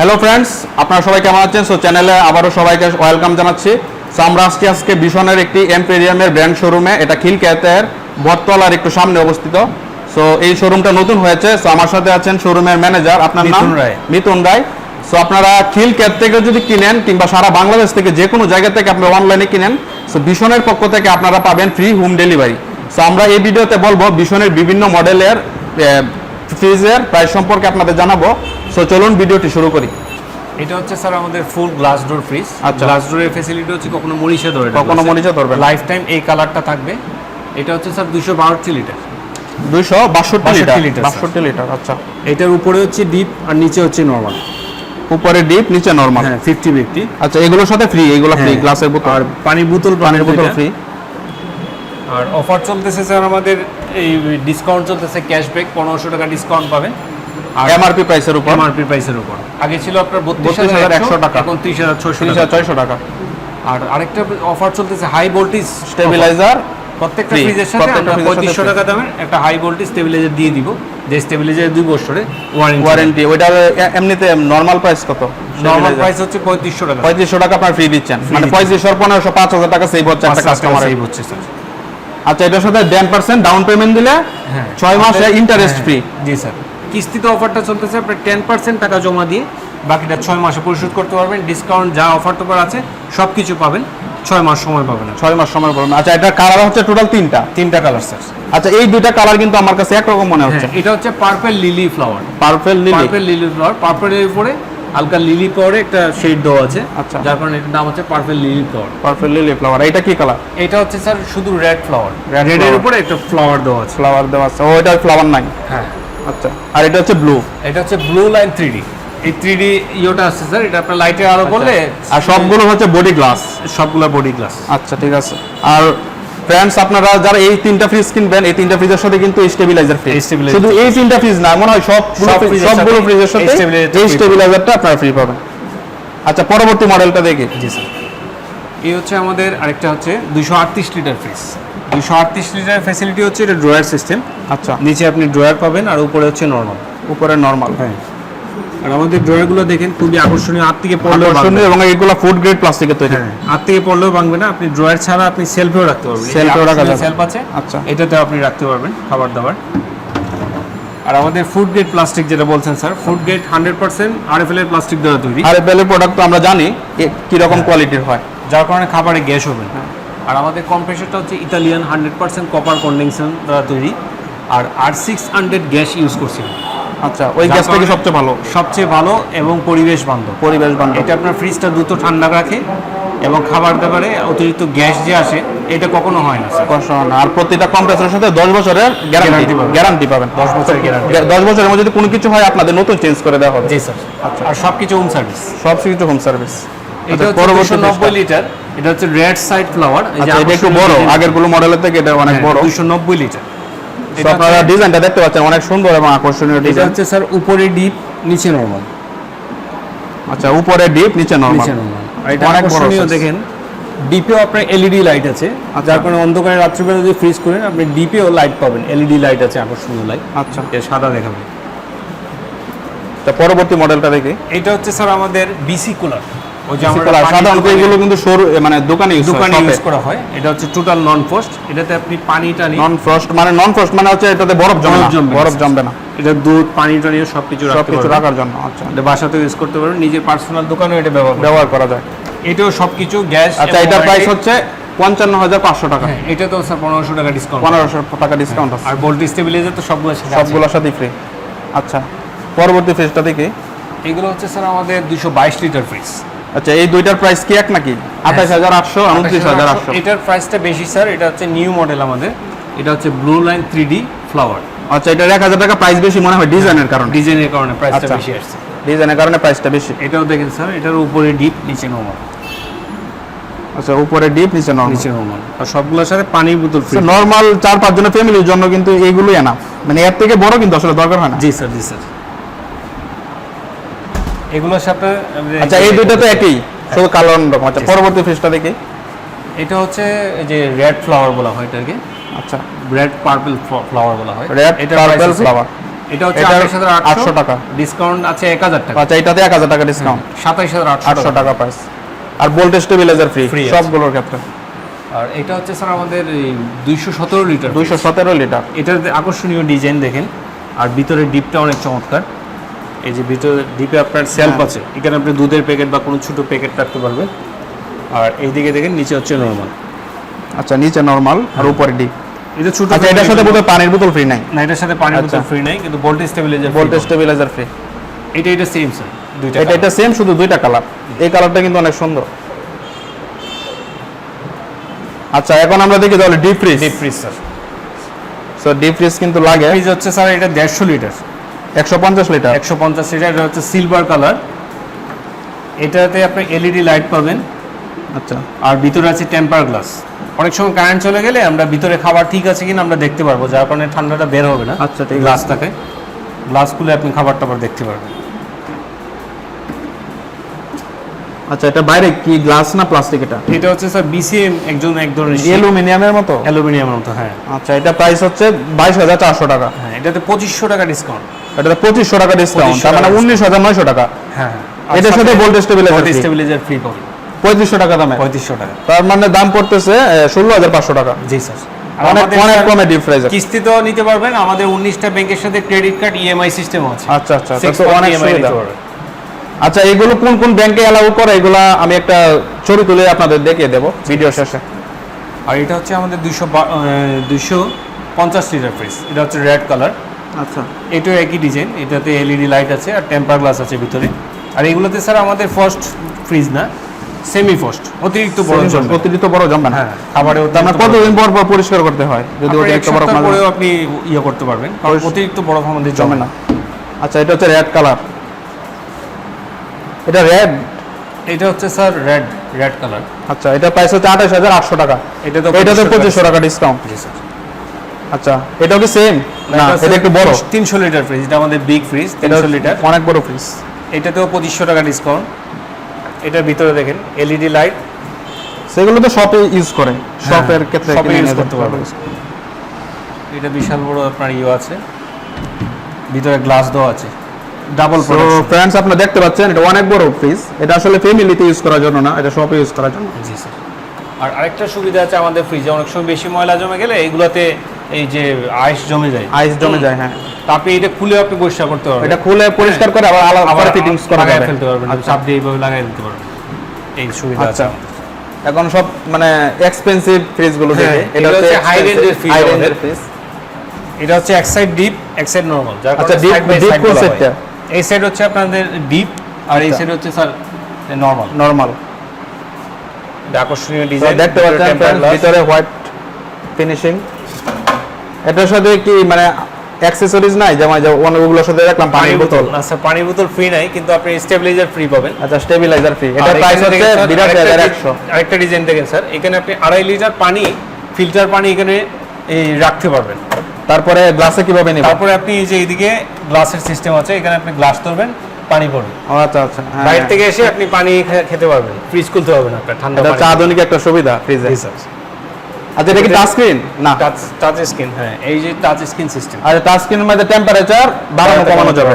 Hello friends আপনারা সবাই কেমন আছেন? সো চ্যানেলে আবারও সবাইকে ওয়েলকাম জানাচ্ছি। সো আমরা আজকে আজকে বিশনের একটি এমপেরিয়ামের ব্র্যান্ড শোরুমে এটা খিলক্যাতের বটতলার একটু সামনে অবস্থিত। সো এই শোরুমটা নতুন হয়েছে। সো আমার সাথে আছেন শোরুমের ম্যানেজার আপনার নাম? মিথুন রায়। সো আপনারা খিল ক্যাব থেকে যদি কিনেন কিংবা সারা বাংলাদেশ থেকে যে কোনো জায়গা থেকে আপনি অনলাইনে কিনেন সো বিশনের পক্ষ থেকে আপনারা পাবেন ফ্রি হোম ডেলিভারি সো আমরা এই ভিডিওতে বলব বিশনের বিভিন্ন মডেলের ফ্রিজের প্রাইস সম্পর্কে আপনাদের জানাব। সো চলুন ভিডিওটি শুরু করি। এটা হচ্ছে স্যার আমাদের ফুল গ্লাস ডোর ফ্রিজ আচ্ছা। গ্লাস ডোরের ফ্যাসিলিটি হচ্ছে কখনো মরিচে ধরে কখনো মরিচা ধরবে লাইফ টাইম এই কালারটা থাকবে। এটা হচ্ছে স্যার দুশো বাষট্টি লিটার দুইশো বাষট্টি লিটার বাষট্টি লিটার আচ্ছা। এটার উপরে হচ্ছে ডিপ আর নিচে হচ্ছে নর্মাল উপরে ডিপ নিচে নর্মাল হ্যাঁ ফিফটি ফিফটি আচ্ছা এগুলোর সাথে ফ্রি এগুলো ফ্রি হ্যাঁ। গ্লাসের বোতল। আর পানির বোতল পানির বোতল ফ্রি আর অফার চলতেছে স্যার আমাদের এই ডিসকাউন্ট চলতেছে ক্যাশব্যাক পনেরোশো টাকা ডিসকাউন্ট পাবেন। এমআরপি প্রাইসের উপর? এমআরপি প্রাইসের উপর। আগে ছিল আপনার বত্রিশ 32,100 হাজার একশো টাকা। এখন ত্রিশ হাজার হাজার ছয়শো টাকা। আর আরেকটা অফার চলতেছে হাই ভোল্টেজ স্টেবিলাইজার প্রত্যেকটা ফ্রিজের সাথে আমরা পঁয়ত্রিশশো। টাকা দামের একটা হাই ভোল্টেজ স্টেবিলাইজার দিয়ে দিব যে স্টেবিলাইজার দুই বছরে ওয়ারেন্টি ওয়ারেন্টি ওইটার এমনিতে নর্মাল প্রাইস কত? নর্মাল প্রাইস হচ্ছে পঁয়ত্রিশশো টাকা। পঁয়ত্রিশশো টাকা আপনার ফ্রি দিচ্ছেন। মানে। পঁয়ত্রিশশো পনেরোশো পাঁচ হাজার টাকা সেভ হচ্ছে একটা কাস্টমার সেভ হচ্ছে স্যার আচ্ছা এটার সাথে টেন পার্সেন্ট ডাউন পেমেন্ট দিলে হ্যাঁ। ছয় মাসে ইন্টারেস্ট ফ্রি জি স্যার কিস্তিতে অফারটা চলতেছে আপনি টেন পার্সেন্ট টাকা জমা দিয়ে বাকিটা ছয় মাসে পরিশোধ করতে পারবেন ডিসকাউন্ট যা অফার টফার আছে সব কিছু পাবেন ছয় মাস সময় পাবেন। ছয় মাস সময় পাবেন। আচ্ছা এটা কালার হচ্ছে টোটাল তিনটা? তিনটা কালার স্যার আচ্ছা এই দুইটা কালার কিন্তু আমার কাছে একরকম মনে হচ্ছে। হ্যাঁ এটা হচ্ছে purple lily flower purple lily purple lily flower পার্পেলের উপরে হালকা লিলি পরে একটা শেড দেওয়া আছে আচ্ছা। যার কারণে এটার নাম হচ্ছে purple lily flower purple lily flower এটা কি কালার এটা হচ্ছে স্যার শুধু রেড ফ্লাওয়ার রেডের flower। উপরে একটা ফ্লাওয়ার দেওয়া আছে। ফ্লাওয়ার দেওয়া আছে। ও এটা ফ্লাওয়ার নাই। হ্যাঁ। আচ্ছা। আর এটা হচ্ছে ব্লু এটা হচ্ছে ব্লু লাইন থ্রি ডি এই থ্রি ডি ইয়েটা আছে স্যার এটা আপনার লাইটে আলো করলে আর সবগুলো হচ্ছে বডি গ্লাস সবগুলো বডি গ্লাস আচ্ছা ঠিক আছে। আর ফ্রেন্ডস আপনারা যারা এই তিনটা ফ্রিজ কিনবেন এই তিনটা ফ্রিজের সাথে কিন্তু স্টেবিলাইজার ফ্রি শুধু এই তিনটা ফ্রিজ না মনে হয় সব সব সবগুলো ফ্রিজের সাথে এই স্টেবিলাইজারটা আপনারা ফ্রি পাবেন। আচ্ছা পরবর্তী মডেলটা দেখি। জি স্যার এই হচ্ছে আমাদের আরেকটা হচ্ছে দুশো আটত্রিশ লিটার ফ্রিজ দুশো আটত্রিশ লিটার ফ্যাসিলিটি হচ্ছে এটা ড্রয়ার সিস্টেম আচ্ছা। নিচে আপনি ড্রয়ার পাবেন আর উপরে হচ্ছে নর্মাল উপরে নরমাল হ্যাঁ। আর আমাদের ড্রয়ারগুলো দেখেন খুবই আকর্ষণীয় হাত থেকে পড়লেও আকর্ষণীয় এবং এগুলো ফুড গ্রেড প্লাস্টিকের তৈরি। হ্যাঁ হাত থেকে পড়লেও ভাঙবে না। আপনি ড্রয়ার ছাড়া আপনি সেলফেও রাখতে পারবেন। Shelf-এও রাখা যাবে। সেলফ আছে আচ্ছা। এটাতে আপনি রাখতে পারবেন খাবার দাবার আর আমাদের ফুড গ্রেড প্লাস্টিক যেটা বলছেন sir food grade hundred percent RFL এর প্লাস্টিক দ্বারা তৈরি। আর এপেলের প্রোডাক্ট তো আমরা জানি এ- কীরকম কোয়ালিটির হয়। যার কারণে খাবারে গ্যাস হবে না। আর আমাদের কম্প্রেসারটা হচ্ছে Italian hundred percent copper condensation দ্বারা তৈরি। আর আর সিক্স হান্ড্রেড গ্যাস ইউজ করছি আচ্ছা ওই যার গ্যাসটা সবচেয়ে ভালো। সবচেয়ে ভালো এবং পরিবেশ বান্ধব। পরিবেশ বান্ধব। এটা আপনার ফ্রিজটা দ্রুত ঠান্ডা রাখে এবং খাবার দাবারে অতিরিক্ত গ্যাস যে আসে এটা কখনো হয় না কষ্ট না। আর প্রতিটা কম্প্রেসরের সাথে দশ বছরের গ্যারান্টি পাবেন। গ্যারান্টি পাবেন। দশ বছরের guarantee। দশ বছরের মধ্যে যদি কোনো কিছু হয় আপনাদের নতুন চেঞ্জ করে দেওয়া হবে। জি স্যার আচ্ছা। আর সব কিছু হোম সার্ভিস সব কিছু হোম সার্ভিস এটা হচ্ছে দুশো নব্বই লিটার এটা হচ্ছে রেড সাইড ফ্লাওয়ার আচ্ছা এটা একটু বড় আগেরগুলো মডেলের থেকে এটা অনেক বড়। দুশো নব্বই লিটার। আপনারা ডিজাইনটা দেখতে পাচ্ছেন অনেক সুন্দর এবং আকর্ষণীয় এটা হচ্ছে স্যার উপরে ডিপ নিচে নর্মাল। আচ্ছা উপরে ডিপ নিচে নরমাল। নিচে নর্মাল এটা অনেক আকর্ষণীয় দেখেন ডিপেও আপনার এলইডি লাইট আছে যার কারণে অন্ধকারে রাত্রিবেলা যদি ফ্রিজ করেন আপনি ডিপেও লাইট পাবেন এলইডি লাইট আছে আকর্ষণীয় লাইট আচ্ছা। এটা সাদা দেখাবে। তা পরবর্তী মডেলটা দেখি। এটা হচ্ছে স্যার আমাদের বিসি কুলার সাধারণত এগুলো কিন্তু সরু মানে দোকানে ইউজ দোকানে ইউজ করা হয়। এটা হচ্ছে টোটাল নন ফোস্ট এটাতে আপনি পানি টানি নন ফ্রস্ট মানে নন ফ্রস্ট মানে হচ্ছে এটাতে বরফ জমে না। বরফ জমবে না। বরফ জমবে না। এটা দুধ পানি সব কিছু পারবেন। রাখার জন্য আচ্ছা। এটা বাসাতেও ইউজ করতে পারবেন। নিজের পার্সোনাল দোকানেও এটা ব্যবহার ব্যবহার করা যায়। এটাও সব কিছু গ্যাস আচ্ছা এটার প্রাইস হচ্ছে পঞ্চান্ন হাজার পাঁচশো টাকা। এটা তো স্যার পনেরোশো টাকা ডিসকাউন্ট পনেরোশো টাকা ডিসকাউন্ট আছে। আর ভোল্টেজ স্টেবিলাইজার তো সবগুলো সবগুলোর সাথে ফ্রি আচ্ছা পরবর্তী ফ্রিজটা দেখি। এগুলো হচ্ছে স্যার আমাদের দুশো বাইশ লিটার ফ্রিজ আচ্ছা এই দুইটার প্রাইস কি এক নাকি? আঠাশ হাজার আটশো উনত্রিশ হাজার আটশো। এটার প্রাইসটা বেশি স্যার এটা হচ্ছে নিউ মডেল আমাদের। এটা হচ্ছে blue line three D flower আচ্ছা এটার এক হাজার টাকা প্রাইস বেশি মনে হয় ডিজাইনের কারণে। ডিজাইনের কারণে প্রাইসটা আচ্ছা। বেশি আসছে। ডিজাইনের কারণে প্রাইসটা বেশি। এটাও দেখেন স্যার এটার উপরে ডিপ নিচে নর্মাল আচ্ছা উপরে ডিপ নিচে নর্মাল নিচে নর্মাল আর সবগুলোর সাথে পানির বোতল ফ্রি নর্মাল চার পাঁচ জনের ফ্যামিলির জন্য কিন্তু এইগুলোই আনা মানে এর থেকে বড় কিন্তু আসলে দরকার হয় না। জি স্যার জি স্যার এগুলোর সাথে আচ্ছা এই দুইটা তো একই শুধু কালো রকম আচ্ছা পরবর্তী ফ্রিজটা দেখি। এটা হচ্ছে এই যে রেড ফ্লাওয়ার বলা হয় এটাকে। আচ্ছা। রেড পার্পল ফ্লাওয়ার বলা হয়। রেড এটা পার্পল ফ্লাওয়ার এটা হচ্ছে আঠাশ হাজার আটশো। টাকা। ডিসকাউন্ট আছে এক হাজার টাকা। আচ্ছা এটাতে এক হাজার টাকা ডিসকাউন্ট সাতাইশ হাজার আটশো টাকা। প্রাইস আর ভোল্টেজ স্টেবিলাইজার ফ্রি। সবগুলোর ক্ষেত্রে। আর এটা হচ্ছে স্যার আমাদের দুইশো সতেরো লিটার দুইশো সতেরো লিটার এটার আকর্ষণীয় ডিজাইন দেখেন। আর ভিতরে ডিপটা অনেক চমৎকার। এই যে ভিতরে ডিপে আপনার সেলফ হ্যাঁ। আছে এখানে আপনি দুধের প্যাকেট বা কোনো ছোট প্যাকেট রাখতে পারবেন। আর এইদিকে দেখেন নিচে হচ্ছে নর্মাল আচ্ছা নিচে নর্মাল আর উপরে ডিপ এটা ছোট আচ্ছা এটার সাথে বোধহয় পানির বোতল ফ্রি নাই। না এটার সাথে পানির বোতল আচ্ছা। ফ্রি নাই কিন্তু voltage stabiliser voltage stabiliser free এটা এটা সেম স্যার দুইটা এটা এটা সেম শুধু দুইটা কালার এই কালারটা কিন্তু অনেক সুন্দর। আচ্ছা এখন আমরা দেখি তাহলে deep fridge deep fridge sir so deep fridge কিন্তু লাগে। ফ্রিজ হচ্ছে স্যার এটা দেড়শো লিটার একশো পঞ্চাশ লিটার একশো পঞ্চাশ লিটার এটা হচ্ছে সিলভার কালার এটাতে আপনি এলইডি লাইট পাবেন। আচ্ছা। আর ভিতরে আছে টেম্পার গ্লাস অনেক সময় কারেন্ট চলে গেলে আমরা ভিতরে খাবার ঠিক আছে কিনা আমরা দেখতে পারব যার কারণে ঠান্ডাটা বের হবে না আচ্ছা, ঠিক আছে। গ্লাস গ্লাস খুলে আপনি খাবার টাবার দেখতে পারবেন। আচ্ছা এটা বাইরে কি গ্লাস না প্লাস্টিক এটা? এটা হচ্ছে স্যার বিসিএম একজন এক ধরনের অ্যালুমিনিয়ামের মতো? অ্যালুমিনিয়ামের মতো হ্যাঁ। আচ্ছা এটা প্রাইস হচ্ছে বাইশ হাজার চারশো টাকা। হ্যাঁ এটাতে পঁচিশশো টাকা ডিসকাউন্ট এটাতে পঁচিশশো টাকা ডিসকাউন্ট তার মানে উনিশ হাজার নয়শো টাকা। হ্যাঁ এটার সাথে ভোল্টেজ স্টেবিলাইজার স্টেবিলাইজার ফ্রি পাবেন পঁয়ত্রিশশো টাকা দামে। পঁয়ত্রিশশো টাকা। তার মানে দাম পড়তেছে ষোলো হাজার পাঁচশো টাকা। জি স্যার অনেক অনেক কমে ডিপ কিস্তিতেও নিতে পারবেন আমাদের উনিশটা ব্যাংকের সাথে ক্রেডিট কার্ড ইএমআই সিস্টেম আছে। আচ্ছা আচ্ছা তো অনেক সুবিধা। আচ্ছা এগুলো কোন কোন ব্যাংকে অ্যালাউ করে এগুলা আমি একটা ছবি তুলে আপনাদের দেখিয়ে দেবো ভিডিও শেষে। আর এটা হচ্ছে আমাদের দুইশো দুইশো পঞ্চাশ লিটার ফ্রিজ এটা হচ্ছে রেড কালার আচ্ছা। এটাও একই ডিজাইন এটাতে এলইডি লাইট আছে আর টেম্পার গ্লাস আছে ভিতরে। আর এগুলোতে স্যার আমাদের ফার্স্ট ফ্রিজ না সেমি ফার্স্ট অতিরিক্ত বড় জমবে। অতিরিক্ত বড় জমবে না। হ্যাঁ খাবারে মানে কতদিন পর পর পরিষ্কার করতে হয়? যদি অতিরিক্ত বড় না পরেও আপনি ইয়ে করতে পারবেন অতিরিক্ত বড় আমাদের জমে না। আচ্ছা এটা হচ্ছে রেড কালার এটা রেড এটা হচ্ছে স্যার রেড রেড কালার আচ্ছা এটা প্রাইস হচ্ছে আঠাশ হাজার আটশো টাকা। এটা তো এটাতে পঁচিশশো টাকা। Discount ji sir. আচ্ছা এটাও কি সেম না এটা একটু বড়। তিনশো লিটার ফ্রিজ এটা আমাদের বিগ ফ্রিজ এটা তিনশো লিটার অনেক বড় ফ্রিজ এটাতেও পঁচিশশো টাকা ডিসকাউন্ট এটার ভিতরে দেখেন এলইডি লাইট সেগুলো তো শপে ইউজ করে। শপের ক্ষেত্রে শপে কিনে use করতে পারবেন। এটা বিশাল বড় আপনার ইয়ে আছে। ভিতরে গ্লাস দেওয়া আছে। ডাবল তো ফ্রেন্ডস আপনারা দেখতে পাচ্ছেন এটা অনেক বড় ফ্রিজ এটা আসলে ফ্যামিলিতে ইউজ করার জন্য না এটা শপে ইউজ করার জন্য। জি স্যার আর আরেকটা সুবিধা আছে আমাদের ফ্রিজে অনেক সময় বেশি ময়লা জমে গেলে এইগুলোতে এই যে আইস জমে যায়। আইস জমে যায় হ্যাঁ। তা আপনি এটা খুলে আপনি পরিষ্কার করতে পারবেন। এটা খুলে পরিষ্কার করে আবার আলাদা ফিটিংস করা যাবে। ফেলতে পারবেন আচ্ছা। চাপ দিয়ে এইভাবে লাগাই দিতে পারবেন। এই সুবিধা আছে। আচ্ছা এখন সব মানে এক্সপেন্সিভ ফ্রিজগুলো দেখে। এগুলো হচ্ছে range এর fridge হাই রেঞ্জের ফ্রিজ এটা হচ্ছে এক সাইড ডিপ এক সাইড নরমাল যার আচ্ছা, deep side কোন বলা হয়। side টা? এই সাইড হচ্ছে আপনাদের ডিপ আর এই আচ্ছা। সাইড হচ্ছে স্যার নরমাল নরমাল আকর্ষণীয় ডিজাইন দেখতে পাচ্ছেন ভিতরে হোয়াইট ফিনিশিং এটার সাথে কি মানে অ্যাক্সেসরিজ নাই যেমন ওগুলোর সাথে দেখলাম পানির বোতল। আচ্ছা পানির বোতল ফ্রি নাই কিন্তু আপনি স্টেবিলাইজার ফ্রি পাবেন। আচ্ছা স্টেবিলাইজার ফ্রি এটা প্রাইস হচ্ছে দেখেন স্যার, বিরাশি হাজার আরেকটা একশো। আরেকটা ডিজাইন দেখেন স্যার। এখানে আপনি আড়াই লিটার পানি ফিল্টার পানি এখানে এই রাখতে পারবেন। তারপরে গ্লাসে কীভাবে নিব তারপরে আপনি এই যে এইদিকে গ্লাসের সিস্টেম আছে এখানে আপনি গ্লাস ধরবেন পানি পড়বে। আচ্ছা আচ্ছা হ্যাঁ। বাইরে থেকে এসে আপনি পানি খেতে পারবেন। ফ্রিজ খুলতে হবে না আপনার ঠান্ডা এটা পানি। আধুনিক একটা সুবিধা ফ্রিজে স্যার। আচ্ছা এটা কি টাচ স্ক্রিন না। টাচ টাচ স্ক্রিন হ্যাঁ। এই যে টাচ স্ক্রিন সিস্টেম আর টাচ স্ক্রিনের মধ্যে টেম্পারেচার বাড়ানো কমানো যাবে।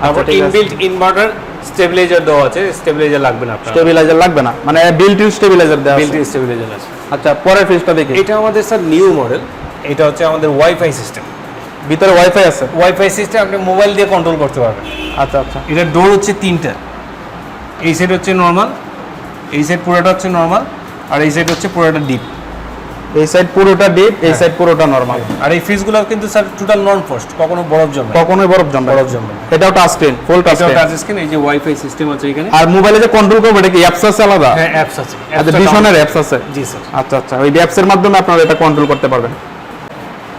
তারপর ঠিক আছে। ইনবিল্ট ইনভার্টার স্টেবিলাইজার দেওয়া আছে। স্টেবিলাইজার লাগবে না আপনার। স্টেবিলাইজার লাগবে না। মানে বিল্ট ইন স্টেবিলাইজার দেওয়া বিল্ট আছে। ইন স্টেবিলাইজার আছে। আচ্ছা পরের ফ্রিজটা দেখি। এটা আমাদের স্যার নিউ মডেল এটা হচ্ছে আমাদের ওয়াইফাই সিস্টেম ভিতরে ওয়াইফাই আছে? ওয়াইফাই সিস্টেম আপনি মোবাইল দিয়ে কন্ট্রোল করতে পারবেন। আচ্ছা আচ্ছা। এটার ডোর হচ্ছে তিনটা। এই সাইড হচ্ছে নর্মাল এই সাইড পুরোটা হচ্ছে নর্মাল আর এই সাইড হচ্ছে পুরোটা ডিপ এই সাইড পুরোটা ডিপ এই হ্যাঁ। সাইড পুরোটা নরমাল আর এই ফ্রিজগুলো কিন্তু স্যার টোটাল নন ফ্রস্ট কখনো বরফ জমে না। কখনোই বরফ জমবে বরফ জমবে না। এটাও touch screen full touch screen touch screen এই যে ওয়াইফাই সিস্টেম আছে এখানে। আর মোবাইলে যে কন্ট্রোল করবে এটা কি অ্যাপস আছে আলাদা? হ্যাঁ অ্যাপস আছে। আচ্ছা বিশনের অ্যাপস আছে। জি স্যার আচ্ছা আচ্ছা ওই অ্যাপসের মাধ্যমে আপনারা এটা কন্ট্রোল করতে পারবেন।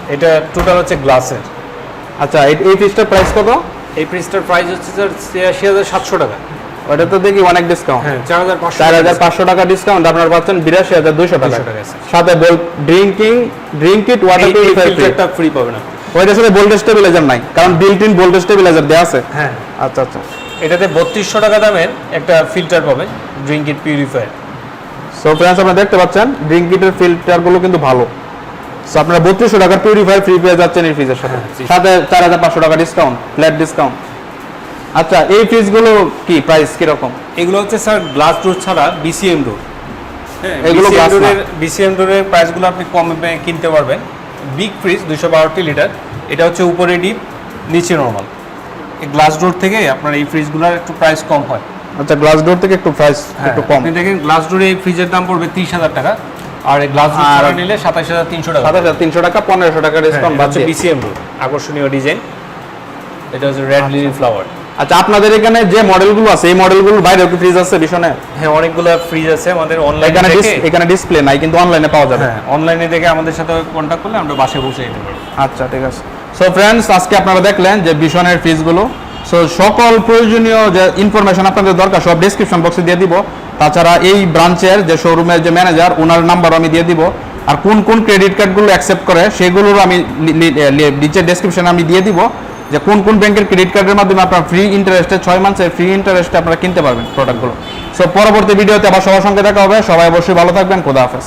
এটা টোটাল হচ্ছে গ্লাসের আচ্ছা এই- এই ফ্রিজটার প্রাইস কত? এই ফ্রিজটার প্রাইস হচ্ছে স্যার ছিয়াশি হাজার সাতশো টাকা। ওটা তো দেখি অনেক ডিসকাউন্ট হ্যাঁ চার হাজার পাঁচশো চার হাজার পাঁচশো টাকা ডিসকাউন্ট আপনার পাচ্ছেন বিরাশি হাজার দুইশো টাকা। 200 টাকা আছে। সাথে বল drinking drink it water purifier free free পাবেন ওইটার সাথে ভোল্টেজ স্টেবিলাইজার নাই কারণ বিল্ট ইন ভোল্টেজ স্টেবিলাইজার দেওয়া আছে। হ্যাঁ। আচ্ছা আচ্ছা। এটাতে বত্রিশশো টাকা দামের একটা ফিল্টার পাবেন drink it purifier so friends আপনারা দেখতে পাচ্ছেন ড্রিঙ্ক ইটের ফিল্টারগুলো কিন্তু ভালো। সো আপনারা বত্রিশশো টাকার পিউরিফায়ার ফ্রি পেয়ে যাচ্ছেন এই ফ্রিজের সাথে। হ্যাঁ, সাথে চার হাজার পাঁচশো টাকা ডিসকাউন্ট ফ্ল্যাট ডিসকাউন্ট আচ্ছা এই ফ্রিজগুলো কি প্রাইস কীরকম? এগুলো হচ্ছে স্যার গ্লাস ডোর ছাড়া বিসিএম ডোর এগুলো glass না। বিসিএম ডোরের প্রাইসগুলো আপনি কম কিনতে পারবেন। বিগ ফ্রিজ দুশো বারোটি লিটার এটা হচ্ছে উপরে ডিপ নিচে নর্মাল এই গ্লাস ডোর থেকে আপনার এই ফ্রিজগুলোর একটু প্রাইস কম হয়। আচ্ছা গ্লাস ডোর থেকে একটু প্রাইস একটু কম। আপনি দেখেন গ্লাস ডোরে এই ফ্রিজের দাম পড়বে তিরিশ হাজার টাকা। আর এই গ্লাস ডোর আর- নিলে সাতাশ হাজার তিনশো টাকা। সাত হাজার তিনশো টাকা পনেরোশো টাকা ডিসকাউন্ট বাড়ছে বিসিএম ডোর আকর্ষণীয় ডিজাইন এটা হচ্ছে রেড লিলি ফ্লাওয়ার আচ্ছা আপনাদের এখানে যে মডেলগুলো আছে এই মডেলগুলোর বাইরেও কি ফ্রিজ আছে ভীষণে? হ্যাঁ অনেকগুলো ফ্রিজ আছে আমাদের অনলাইনে এখানে এখানে ডিসপ্লে নাই কিন্তু অনলাইনে পাওয়া যাবে। হ্যাঁ অনলাইনে দেখে আমাদের সাথে কন্ট্যাক্ট করলে আমরা বাসায় দিতে পারব আচ্ছা ঠিক আছে। সো ফ্রেন্ডস আজকে আপনারা দেখলেন যে ভীষণের ফ্রিজগুলো সো সকল প্রয়োজনীয় যে ইনফরমেশন আপনাদের দরকার সব ডিসক্রিপশন বক্সে দিয়ে দিব। তাছাড়া এই ব্রাঞ্চের যে শোরুমের যে ম্যানেজার ওনার নাম্বার আমি দিয়ে দিব। আর কোন কোন ক্রেডিট কার্ডগুলো অ্যাকসেপ্ট করে সেগুলোর আমি নিচে ডেসক্রিপশনে আমি দিয়ে দিব। যে কোন কোন ব্যাংকের ক্রেডিট কার্ডের মাধ্যমে আপনার ফ্রি ইন্টারেস্টে ছয় মাসের ফ্রি ইন্টারেস্টে আপনারা কিনতে পারবেন প্রোডাক্টগুলো সো পরবর্তী ভিডিওতে আবার সবার সঙ্গে দেখা হবে। সবাই অবশ্যই ভালো থাকবেন। খোদা হাফেজ।